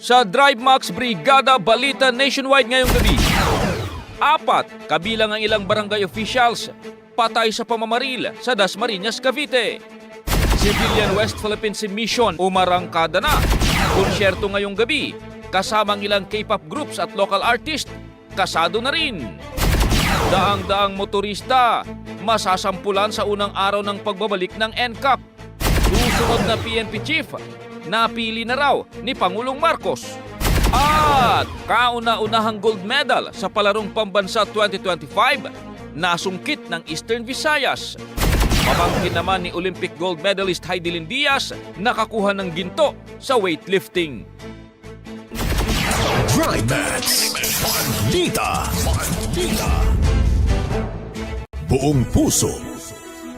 Sa Drive Max Brigada Balita Nationwide ngayong gabi. Apat, kabilang ang ilang barangay officials, patay sa pamamaril sa Dasmariñas, Cavite. Civilian West Philippines Mission umarangkada na. Konsyerto ngayong gabi, kasama ang ilang K-pop groups at local artist, kasado na rin. Daang-daang motorista, masasampulan sa unang araw ng pagbabalik ng NCAP. Susunod na PNP chief, napili na raw ni Pangulong Marcos. At kauna-unahang gold medal sa palarong pambansa 2025, nasungkit ng Eastern Visayas. Pamangkin naman ni Olympic gold medalist Heidelin Diaz, nakakuha ng ginto sa weightlifting. Drive Max. Balita. Buong puso.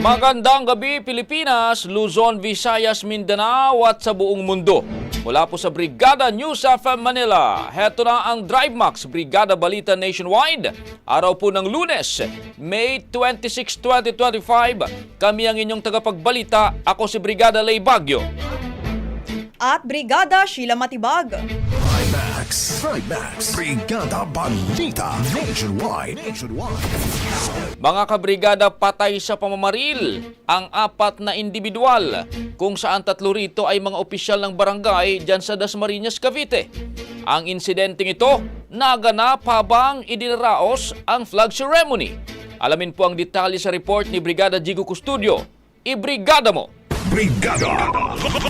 Magandang gabi Pilipinas, Luzon, Visayas, Mindanao at sa buong mundo. Mula po sa Brigada News FM Manila, heto na ang Drive Max Brigada Balita Nationwide. Araw po ng lunes, May 26, 2025. Kami ang inyong tagapagbalita. Ako si Brigada Lay Bagyo. at Brigada Sheila Matibag. Max. Thrive Max. Brigada Balita Nationwide. Nationwide. Mga kabrigada patay sa pamamaril ang apat na individual kung saan tatlo rito ay mga opisyal ng barangay dyan sa Dasmariñas, Cavite. Ang insidenteng ito naganap habang idinaraos ang flag ceremony. Alamin po ang detalye sa report ni Brigada Jigo Custodio. Ibrigada mo! Brigada.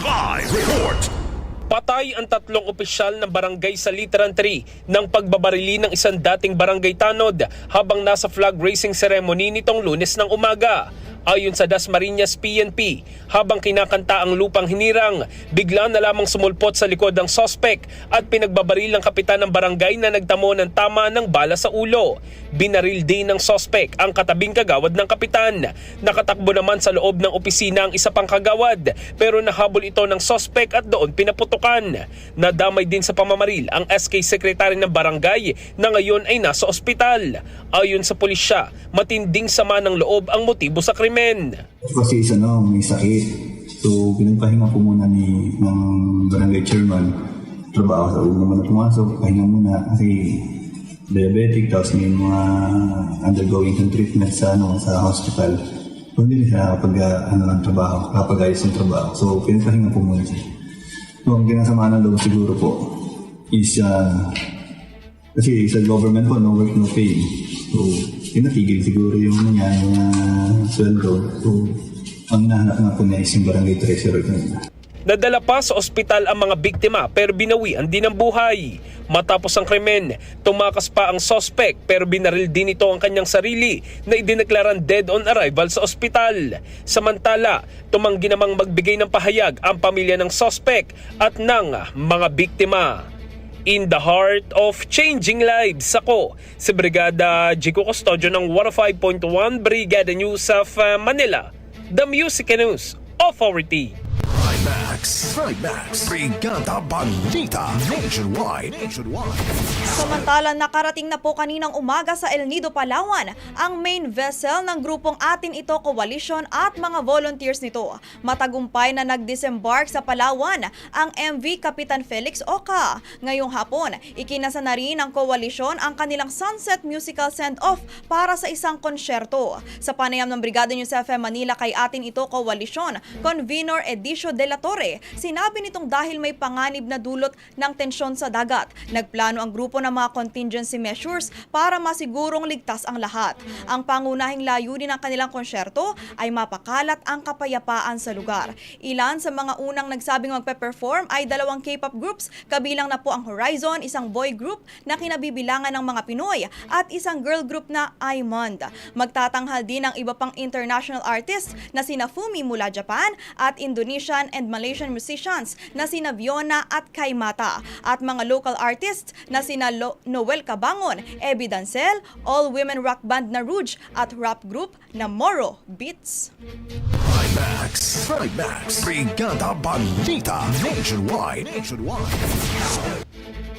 Live report. Patay ang tatlong opisyal ng barangay sa Literan 3 ng pagbabarili ng isang dating barangay tanod habang nasa flag raising ceremony nitong lunes ng umaga. Ayon sa Dasmariñas PNP, habang kinakanta ang lupang hinirang, bigla na lamang sumulpot sa likod ng sospek at pinagbabaril ng kapitan ng barangay na nagtamo ng tama ng bala sa ulo. Binaril din ng sospek ang katabing kagawad ng kapitan. Nakatakbo naman sa loob ng opisina ang isa pang kagawad pero nahabol ito ng sospek at doon pinaputukan. Nadamay din sa pamamaril ang SK Secretary ng barangay na ngayon ay nasa ospital. Ayon sa pulisya, matinding sama ng loob ang motibo sa krimen. Kasi isa no, may sakit. So, pinagpahinga po muna ni ng barangay chairman. Trabaho sa ulo naman na pumasok. Pahinga muna kasi diabetic tapos may mga undergoing ng treatment sa ano sa hospital. So, hindi siya kapag ano ng trabaho, kapag ayos ng trabaho. So, pinagpahinga po muna siya. So, ang kinasama ng loob siguro po is ah, kasi sa government po, no work, no pay. So, pinatigil siguro yung ano niya, uh, sweldo. So, ang hinahanap nga po niya is yung barangay treasurer niya. Nadala pa sa ospital ang mga biktima pero binawian din ang buhay. Matapos ang krimen, tumakas pa ang sospek pero binaril din ito ang kanyang sarili na idineklarang dead on arrival sa ospital. Samantala, tumanggi namang magbigay ng pahayag ang pamilya ng sospek at ng mga biktima. In the heart of changing lives, ako si Brigada Jico Custodio ng 105.1 Brigada News of uh, Manila, the Music News Authority. Trimax. Trimax. Brigada Balita. Nationwide. Nationwide. Samantala, nakarating na po kaninang umaga sa El Nido, Palawan ang main vessel ng grupong Atin Ito Coalition at mga volunteers nito. Matagumpay na nag-disembark sa Palawan ang MV Kapitan Felix Oka. Ngayong hapon, ikinasa na rin ng koalisyon ang kanilang Sunset Musical Send-Off para sa isang konsyerto. Sa panayam ng Brigada News FM Manila kay Atin Ito Coalition, Convenor Edicio de la Torre, sinabi nitong dahil may panganib na dulot ng tensyon sa dagat, nagplano ang grupo ng mga contingency measures para masigurong ligtas ang lahat. Ang pangunahing layunin ng kanilang konsyerto ay mapakalat ang kapayapaan sa lugar. Ilan sa mga unang nagsabing magpe-perform ay dalawang K-pop groups, kabilang na po ang Horizon, isang boy group na kinabibilangan ng mga Pinoy, at isang girl group na Aimond. Magtatanghal din ang iba pang international artists na sina Fumi mula Japan at Indonesian and Malaysian musicians na sina Viona at Kaimata at mga local artists na sina Lo- Noel Cabangon, Ebi Dancel, all-women rock band na Rouge at rap group na Moro Beats. Trimax. Trimax. Brigada Balita. Nationwide. Nationwide.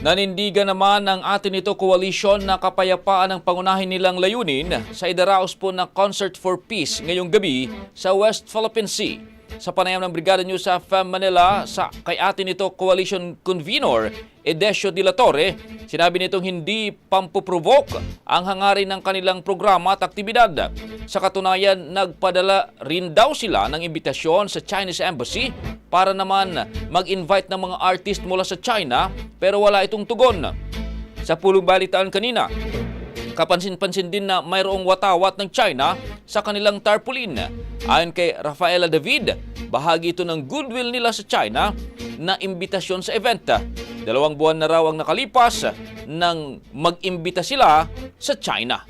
Nanindigan naman ng atin ito koalisyon na kapayapaan ang pangunahin nilang layunin sa idaraos po na Concert for Peace ngayong gabi sa West Philippine Sea. Sa panayam ng Brigada News sa FAM Manila sa kay atin ito coalition convenor Edesio de la Torre, sinabi nitong hindi pampuprovoke ang hangarin ng kanilang programa at aktibidad. Sa katunayan, nagpadala rin daw sila ng imbitasyon sa Chinese Embassy para naman mag-invite ng mga artist mula sa China pero wala itong tugon. Sa pulong balitaan kanina, Kapansin-pansin din na mayroong watawat ng China sa kanilang tarpaulin. Ayon kay Rafaela David, bahagi ito ng goodwill nila sa China na imbitasyon sa event. Dalawang buwan na raw ang nakalipas nang mag-imbita sila sa China.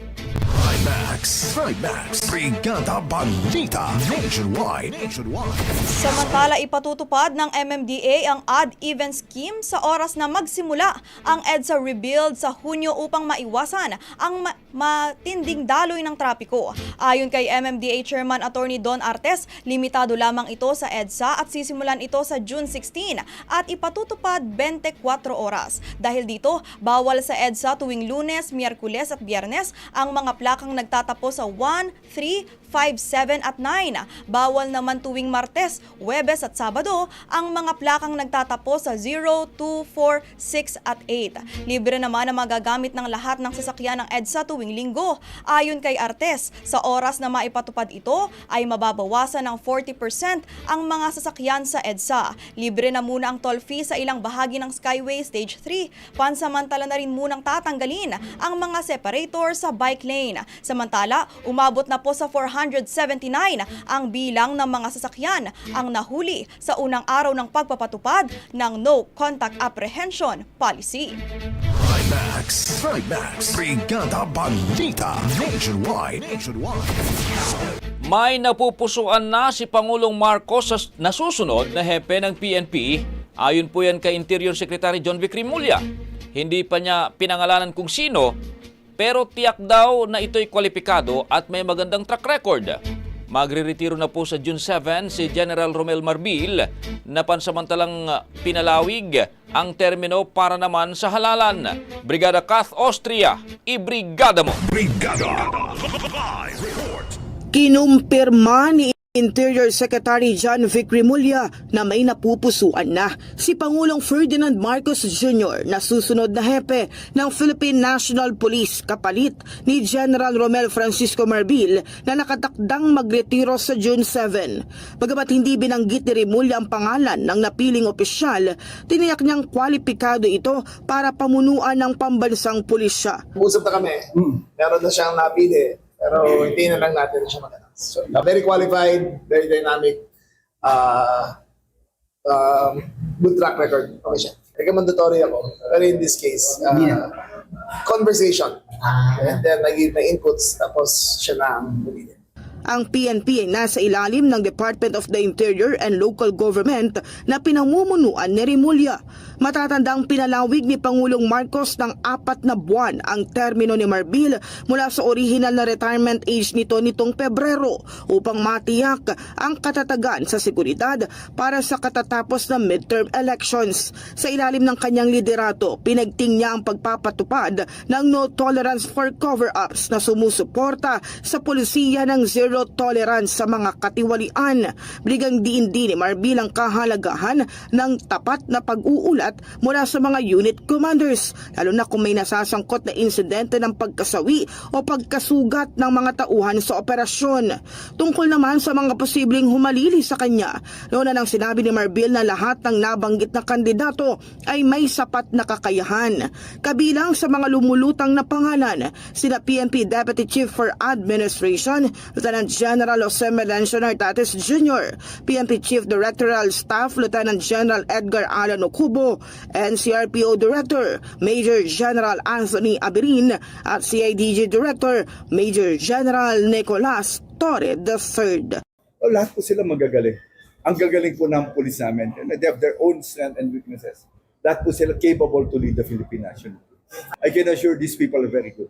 Trimax. Trimax. Brigada Balita. Nationwide. Nationwide. Samantala, ipatutupad ng MMDA ang odd-even scheme sa oras na magsimula ang EDSA rebuild sa Hunyo upang maiwasan ang ma- matinding daloy ng trapiko. Ayon kay MMDA Chairman Attorney Don Artes, limitado lamang ito sa EDSA at sisimulan ito sa June 16 at ipatutupad 24 oras. Dahil dito, bawal sa EDSA tuwing lunes, miyerkules at biyernes ang mga plakang nagtatapos sa 1, 3, 5, 7 at 9. Bawal naman tuwing Martes, Webes at Sabado ang mga plakang nagtatapos sa 0, 2, 4, 6 at 8. Libre naman ang magagamit ng lahat ng sasakyan ng EDSA tuwing linggo. Ayon kay Artes, sa oras na maipatupad ito ay mababawasan ng 40% ang mga sasakyan sa EDSA. Libre na muna ang toll fee sa ilang bahagi ng Skyway Stage 3. Pansamantala na rin munang tatanggalin ang mga separator sa bike lane. Samantala, umabot na po sa 479 ang bilang ng mga sasakyan ang nahuli sa unang araw ng pagpapatupad ng No Contact Apprehension Policy. Trimax. Trimax. Brigada Balita. Nationwide. Nationwide. May napupusuan na si Pangulong Marcos sa nasusunod na hepe ng PNP. Ayon po yan kay Interior Secretary John Vic Rimulya. Hindi pa niya pinangalanan kung sino, pero tiyak daw na ito'y kwalipikado at may magandang track record. Magre-retiro na po sa June 7 si General Romel Marbil na pansamantalang pinalawig ang termino para naman sa halalan. Brigada Kath Austria, ibrigada mo! Brigada. Kinumpirma ni Interior Secretary John Vic Rimulya na may napupusuan na si Pangulong Ferdinand Marcos Jr. na susunod na hepe ng Philippine National Police kapalit ni General Romel Francisco Marbil na nakatakdang magretiro sa June 7. Bagamat hindi binanggit ni Rimulya ang pangalan ng napiling opisyal, tiniyak niyang kwalipikado ito para pamunuan ng pambansang pulisya. Usap na kami. Meron na siyang napili. Pero hindi na lang natin siya mag So, very qualified, very dynamic, uh, um, good track record. Okay siya. Recommendatory ako. Pero in this case, uh, conversation. And then, naging na inputs, tapos siya na ang bumili. Ang PNP ay nasa ilalim ng Department of the Interior and Local Government na pinamumunuan ni Rimulya. Matatandang pinalawig ni Pangulong Marcos ng apat na buwan ang termino ni Marbil mula sa original na retirement age nito nitong Pebrero upang matiyak ang katatagan sa seguridad para sa katatapos ng midterm elections. Sa ilalim ng kanyang liderato, pinagting niya ang pagpapatupad ng no tolerance for cover-ups na sumusuporta sa polisiya ng zero tolerance sa mga katiwalian. Bligang diin din ni Marbil ang kahalagahan ng tapat na pag-uulat mula sa mga unit commanders, lalo na kung may nasasangkot na insidente ng pagkasawi o pagkasugat ng mga tauhan sa operasyon. Tungkol naman sa mga posibleng humalili sa kanya, noon na nang sinabi ni Marbil na lahat ng nabanggit na kandidato ay may sapat na kakayahan. Kabilang sa mga lumulutang na pangalan, sina PNP Deputy Chief for Administration, Lieutenant General Jose Melencio Nartates Jr., PNP Chief Directorial Staff Lieutenant General Edgar Alan Ocubo, NCRPO Director Major General Anthony Abirin at CIDG Director Major General Nicolas Torre III. O, lahat po sila magagaling. Ang gagaling po ng police namin. They have their own strengths and weaknesses. Lahat po sila capable to lead the Philippine nation. I can assure these people are very good.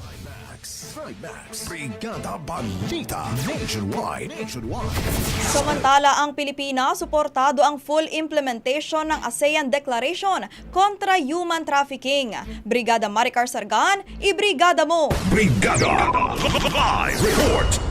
Trimax. Brigada Balita. Nationwide. Nationwide. Samantala ang Pilipinas, suportado ang full implementation ng ASEAN Declaration kontra human trafficking. Brigada Maricar Sargan, ibrigada mo! Brigada. Live report.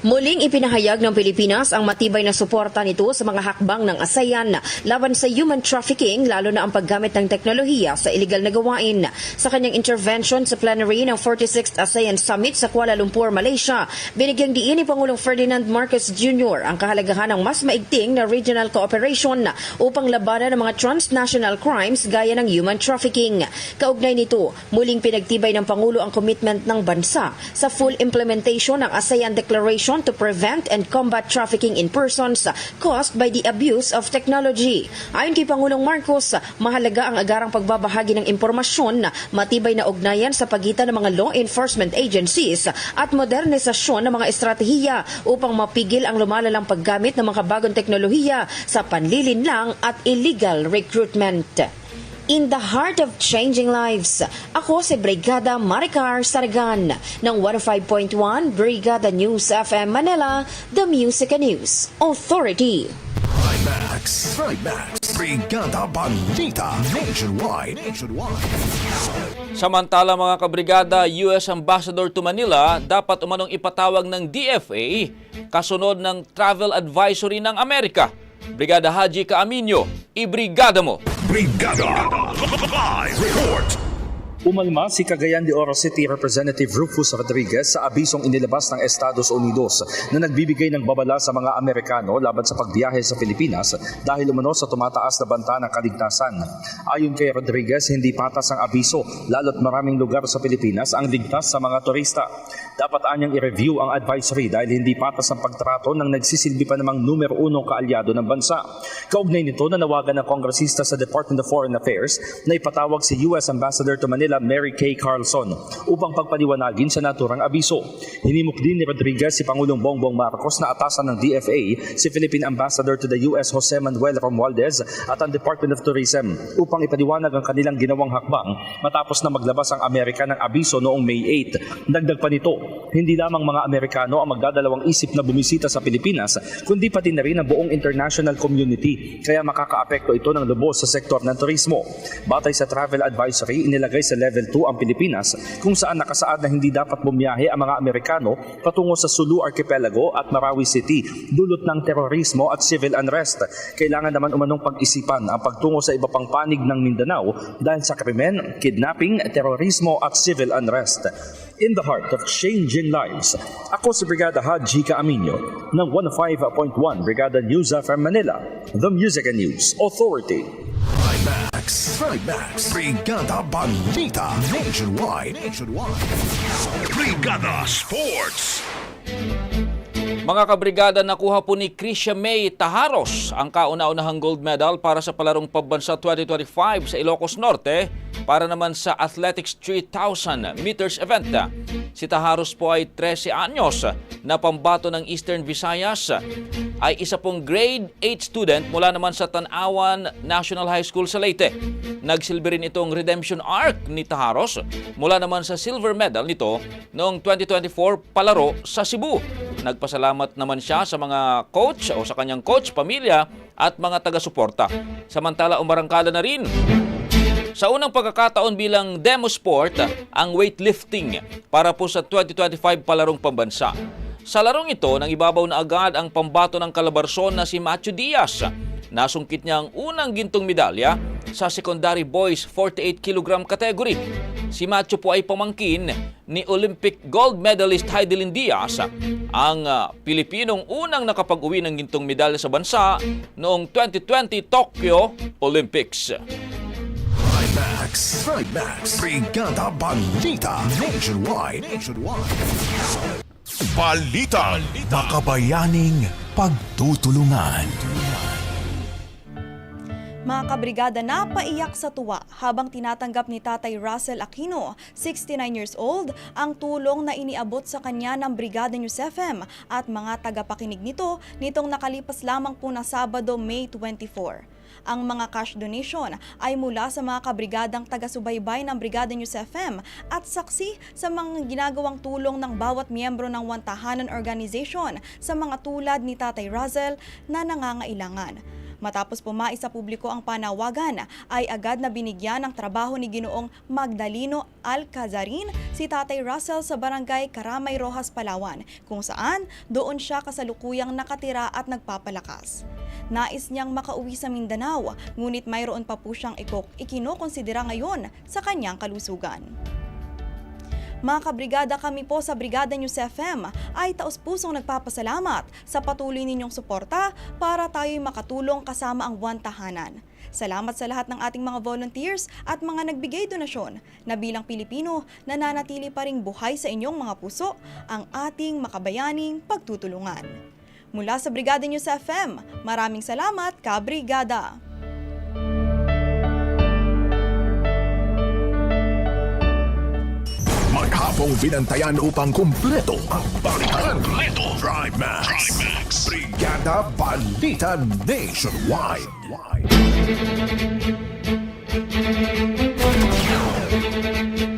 Muling ipinahayag ng Pilipinas ang matibay na suporta nito sa mga hakbang ng ASEAN laban sa human trafficking lalo na ang paggamit ng teknolohiya sa illegal na gawain. Sa kanyang intervention sa plenary ng 46th ASEAN Summit sa Kuala Lumpur, Malaysia, binigyang diin ni Pangulong Ferdinand Marcos Jr. ang kahalagahan ng mas maigting na regional cooperation upang labanan ang mga transnational crimes gaya ng human trafficking. Kaugnay nito, muling pinagtibay ng Pangulo ang commitment ng bansa sa full implementation ng ASEAN Declaration to prevent and combat trafficking in persons caused by the abuse of technology. Ayon kay Pangulong Marcos, mahalaga ang agarang pagbabahagi ng impormasyon na matibay na ugnayan sa pagitan ng mga law enforcement agencies at modernisasyon ng mga estratehiya upang mapigil ang lumalalang paggamit ng mga bagong teknolohiya sa panlilinlang at illegal recruitment. In the heart of changing lives, ako si Brigada Maricar Saragan ng 105.1 Brigada News FM Manila, The Music and News Authority. Trimax. Trimax. Brigada Balita. Nationwide. Nationwide. Samantala mga kabrigada, US Ambassador to Manila dapat umanong ipatawag ng DFA kasunod ng Travel Advisory ng Amerika. Brigada Haji Kaaminyo, ibrigada mo! Brigada. Live report. Umalma si Cagayan de Oro City Representative Rufus Rodriguez sa abisong inilabas ng Estados Unidos na nagbibigay ng babala sa mga Amerikano laban sa pagbiyahe sa Pilipinas dahil umano sa tumataas na banta ng kaligtasan. Ayon kay Rodriguez, hindi patas ang abiso lalo't maraming lugar sa Pilipinas ang ligtas sa mga turista. Dapat anyang i-review ang advisory dahil hindi patas ang pagtrato ng nagsisilbi pa namang numero unong kaalyado ng bansa. Kaugnay nito, nanawagan ng kongresista sa Department of Foreign Affairs na ipatawag si U.S. Ambassador to Manila Mary Kay Carlson upang pagpaliwanagin sa naturang abiso. Hinimok din ni Rodriguez si Pangulong Bongbong Marcos na atasan ng DFA si Philippine Ambassador to the U.S. Jose Manuel Romualdez at ang Department of Tourism upang ipaliwanag ang kanilang ginawang hakbang matapos na maglabas ang Amerika ng abiso noong May 8. Dagdag pa nito, hindi lamang mga Amerikano ang magdadalawang isip na bumisita sa Pilipinas, kundi pati na rin ang buong international community, kaya makakaapekto ito ng lubos sa sektor ng turismo. Batay sa travel advisory, inilagay sa level 2 ang Pilipinas kung saan nakasaad na hindi dapat bumiyahe ang mga Amerikano patungo sa Sulu Archipelago at Marawi City, dulot ng terorismo at civil unrest. Kailangan naman umanong pag-isipan ang pagtungo sa iba pang panig ng Mindanao dahil sa krimen, kidnapping, terorismo at civil unrest. In the heart of changing lives, ako si Brigada Haji Kaaminyo ng 105.1 Brigada News FM Manila, the Music and News Authority. Max, Max, Brigada Balita Nationwide. Nationwide. Brigada Sports. Mga kabrigada, nakuha po ni Krisha May Taharos ang kauna-unahang gold medal para sa palarong pambansa 2025 sa Ilocos Norte para naman sa Athletics 3000 meters event. Si Taharos po ay 13 anyos na pambato ng Eastern Visayas ay isa pong grade 8 student mula naman sa Tanawan National High School sa Leyte. Nagsilbi rin itong redemption arc ni Taharos mula naman sa silver medal nito noong 2024 palaro sa Cebu. Nagpasalamat naman siya sa mga coach o sa kanyang coach, pamilya at mga taga-suporta. Samantala umarangkada na rin sa unang pagkakataon bilang demo sport, ang weightlifting para po sa 2025 palarong pambansa. Sa larong ito, nang ibabaw na agad ang pambato ng Calabarzon na si Macho Diaz. Nasungkit niya ang unang gintong medalya sa secondary boys 48 kg category. Si Macho po ay pamangkin ni Olympic gold medalist Heidelin Diaz, ang ah, Pilipinong unang nakapag-uwi ng gintong medalya sa bansa noong 2020 Tokyo Olympics. Max, Max, Brigada Balita Nationwide. Nationwide. Balita. Makabayaning pagtutulungan. Mga kabrigada napaiyak sa tuwa habang tinatanggap ni Tatay Russell Aquino, 69 years old, ang tulong na iniabot sa kanya ng Brigada News FM at mga tagapakinig nito nitong nakalipas lamang po na Sabado, May 24. Ang mga cash donation ay mula sa mga kabrigadang taga-subaybay ng Brigada News FM at saksi sa mga ginagawang tulong ng bawat miyembro ng Wantahanan Organization sa mga tulad ni Tatay Russell na nangangailangan. Matapos pumais sa publiko ang panawagan, ay agad na binigyan ng trabaho ni Ginoong Magdalino Alcazarin si Tatay Russell sa barangay Karamay Rojas, Palawan, kung saan doon siya kasalukuyang nakatira at nagpapalakas. Nais niyang makauwi sa Mindanao, ngunit mayroon pa po siyang ikok ikinokonsidera ngayon sa kanyang kalusugan. Mga kabrigada kami po sa Brigada News FM ay taos-pusong nagpapasalamat sa patuloy ninyong suporta para tayo'y makatulong kasama ang buwan tahanan. Salamat sa lahat ng ating mga volunteers at mga nagbigay donasyon na bilang Pilipino nananatili pa ring buhay sa inyong mga puso ang ating makabayaning pagtutulungan. Mula sa Brigada News FM, maraming salamat, Kabrigada! Maghapong binantayan upang kumpleto ang balitan. Kumpleto. Drive Max. Drive Max. Brigada Balita Nationwide.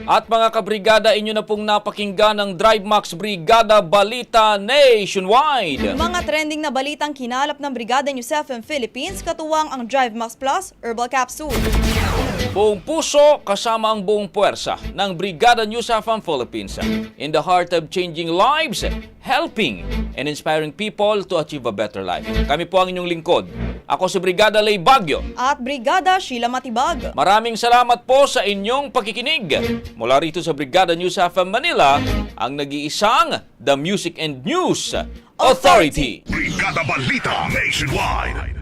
At mga kabrigada, inyo na pong napakinggan ng Drive Max Brigada Balita Nationwide. Mga trending na balitang kinalap ng Brigada News FM Philippines, katuwang ang Drive Max Plus Herbal Capsule. Buong puso kasama ang buong puwersa ng Brigada News FM Philippines. In the heart of changing lives, helping and inspiring people to achieve a better life. Kami po ang inyong lingkod, Ako si Brigada Lay Bagyo. At Brigada Sheila Matibag. Maraming salamat po sa inyong pakikinig. Mula rito sa Brigada News FM Manila, ang nag-iisang The Music and News Authority. Brigada Balita Nationwide.